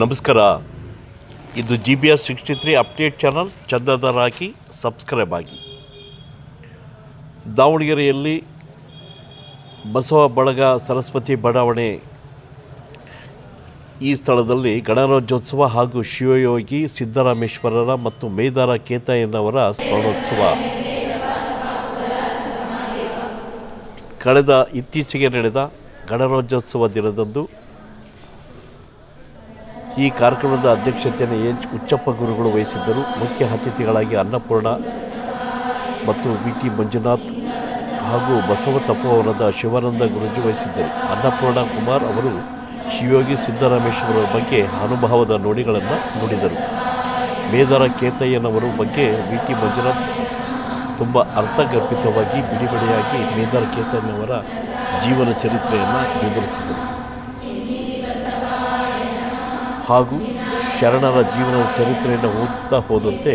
ನಮಸ್ಕಾರ. ಇದು G B S sixty three update channel ಚಂದದಾರ ಹಾಕಿ ಸಬ್ಸ್ಕ್ರೈಬ್ ಆಗಿ. ದಾವಣಗೆರೆಯಲ್ಲಿ ಬಸವ ಬಳಗ ಸರಸ್ವತಿ ಬಡಾವಣೆ ಈ ಸ್ಥಳದಲ್ಲಿ ಗಣರಾಜ್ಯೋತ್ಸವ ಹಾಗೂ ಶಿವಯೋಗಿ ಸಿದ್ದರಾಮೇಶ್ವರರ ಮತ್ತು ಮೇದಾರ ಕೇತಯ್ಯನವರ ಸ್ಮರಣೋತ್ಸವ. ಕಳೆದ ಇತ್ತೀಚೆಗೆ ನಡೆದ ಗಣರಾಜ್ಯೋತ್ಸವ ದಿನದಂದು ಈ ಕಾರ್ಯಕ್ರಮದ ಅಧ್ಯಕ್ಷತೆಯನ್ನು ಎಚ್ ಉಚ್ಚಪ್ಪ ಗುರುಗಳು ವಹಿಸಿದ್ದರು, ಮುಖ್ಯ ಅತಿಥಿಗಳಾಗಿ ಅನ್ನಪೂರ್ಣ ಮತ್ತು ವಿ ಟಿ ಮಂಜುನಾಥ್ ಹಾಗೂ ಬಸವ ತಪೋವರದ ಶಿವಾನಂದ ಗುರುಜಿ ವಹಿಸಿದ್ದರು. ಅನ್ನಪೂರ್ಣ ಕುಮಾರ್ ಅವರು ಶಿವಯೋಗಿ ಸಿದ್ದರಾಮೇಶ್ವರರ ಬಗ್ಗೆ ಅನುಭವದ ನುಡಿಗಳನ್ನು ನುಡಿದರು. ಮೇದರ ಕೇತಯ್ಯನವರ ಬಗ್ಗೆ ವಿ ಟಿ ಮಂಜುನಾಥ್ ತುಂಬ ಅರ್ಥಗರ್ಭಿತವಾಗಿ ಬಿಡಿಬಿಡಿಯಾಗಿ ಮೇದರ ಕೇತಯ್ಯನವರ ಜೀವನ ಚರಿತ್ರೆಯನ್ನು ವಿವರಿಸಿದರು. ಹಾಗೂ ಶರಣರ ಜೀವನದ ಚರಿತ್ರೆಯನ್ನು ಓದುತ್ತಾ ಹೋದಂತೆ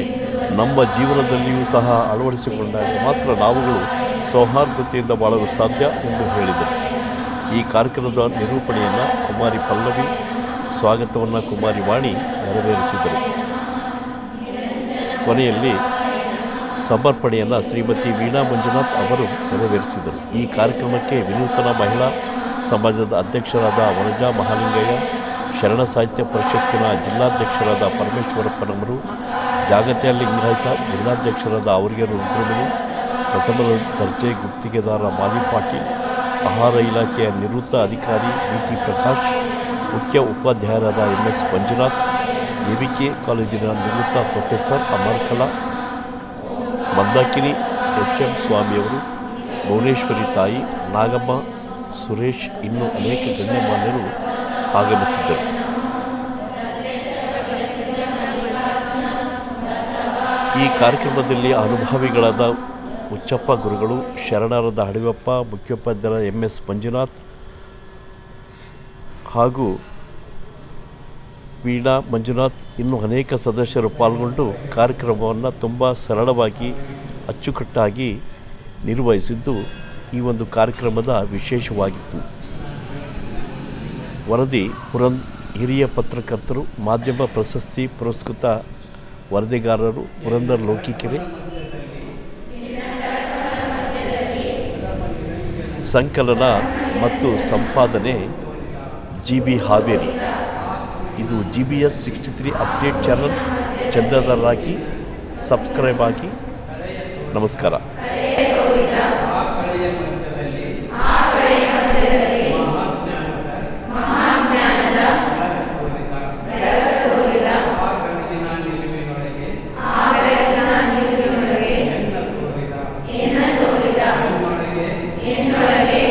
ನಮ್ಮ ಜೀವನದಲ್ಲಿಯೂ ಸಹ ಅಳವಡಿಸಿಕೊಂಡಾಗ ಮಾತ್ರ ನಾವುಗಳು ಸೌಹಾರ್ದತೆಯಿಂದ ಬಾಳಲು ಸಾಧ್ಯ ಎಂದು ಹೇಳಿದರು. ಈ ಕಾರ್ಯಕ್ರಮದ ನಿರೂಪಣೆಯನ್ನು ಕುಮಾರಿ ಪಲ್ಲವಿ, ಸ್ವಾಗತವನ್ನು ಕುಮಾರಿ ವಾಣಿ ನೆರವೇರಿಸಿದರು. ಕೊನೆಯಲ್ಲಿ ಸಮರ್ಪಣೆಯನ್ನು ಶ್ರೀಮತಿ ವೀಣಾ ಮಂಜುನಾಥ್ ಅವರು ನೆರವೇರಿಸಿದರು. ಈ ಕಾರ್ಯಕ್ರಮಕ್ಕೆ ವಿನೂತನ ಮಹಿಳಾ ಸಮಾಜದ ಅಧ್ಯಕ್ಷರಾದ ವನಜಾ ಮಹಾಲಿಂಗಯ್ಯ ಶರಣ ಸಾಹಿತ್ಯ ಪರಿಷತ್ತಿನ ಜಿಲ್ಲಾಧ್ಯಕ್ಷರಾದ ಪರಮೇಶ್ವರಪ್ಪನವರು ಜಾಗತಿಯ ಲಿಂಗಾಯತ ಜಿಲ್ಲಾಧ್ಯಕ್ಷರಾದ ಅವರಿಗೆ ರುದ್ರಮುನಿ, ಪ್ರಥಮ ದರ್ಜೆ ಗುತ್ತಿಗೆದಾರ ಮಾಲಿ ಪಾಟೀಲ್, ಆಹಾರ ಇಲಾಖೆಯ ನಿವೃತ್ತ ಅಧಿಕಾರಿ ಬಿ ಟಿ ಪ್ರಕಾಶ್, ಮುಖ್ಯ ಉಪಾಧ್ಯಾಯರಾದ ಎಂ ಎಸ್ ಮಂಜುನಾಥ್ ಎ ಕಾಲೇಜಿನ ನಿವೃತ್ತ professor Amarkala Mandakini H M ಸ್ವಾಮಿಯವರು, ಭುವನೇಶ್ವರಿ ತಾಯಿ ನಾಗಮ್ಮ, ಸುರೇಶ್, ಇನ್ನೂ ಅನೇಕ ಗಣ್ಯಮಾನ್ಯರು ಆಗಮಿಸಿದ್ದರು. ಈ ಕಾರ್ಯಕ್ರಮದಲ್ಲಿ ಅನುಭವಿಗಳಾದ ಉಚ್ಚಪ್ಪ ಗುರುಗಳು, ಶರಣರಾದ ಹಡಿವಪ್ಪ ಮುಖ್ಯೋಪಾಧ್ಯಾಯ ಎಂ ಎಸ್ ಮಂಜುನಾಥ್ ಹಾಗೂ ವೀಣಾ ಮಂಜುನಾಥ್ ಇನ್ನೂ ಅನೇಕ ಸದಸ್ಯರು ಪಾಲ್ಗೊಂಡು ಕಾರ್ಯಕ್ರಮವನ್ನು ತುಂಬ ಸರಳವಾಗಿ, ಅಚ್ಚುಕಟ್ಟಾಗಿ ನಿರ್ವಹಿಸಿದ್ದು ಈ ಒಂದು ಕಾರ್ಯಕ್ರಮದ ವಿಶೇಷವಾಗಿತ್ತು. ವರದಿ ಪುರಂ ಹಿರಿಯ ಪತ್ರಕರ್ತರು, ಮಾಧ್ಯಮ ಪ್ರಶಸ್ತಿ ಪುರಸ್ಕೃತ ವರದಿಗಾರರು, ಪುರಂದರ್ ಲೋಕಿಕೆರೆ. ಸಂಕಲನ ಮತ್ತು ಸಂಪಾದನೆ ಜಿ ಬಿ ಹಾವೇರಿ. ಇದು G B S sixty three update channel. ಚಂದ್ರದಾರರಾಗಿ subscribe ಆಗಿ. ನಮಸ್ಕಾರ. entrarei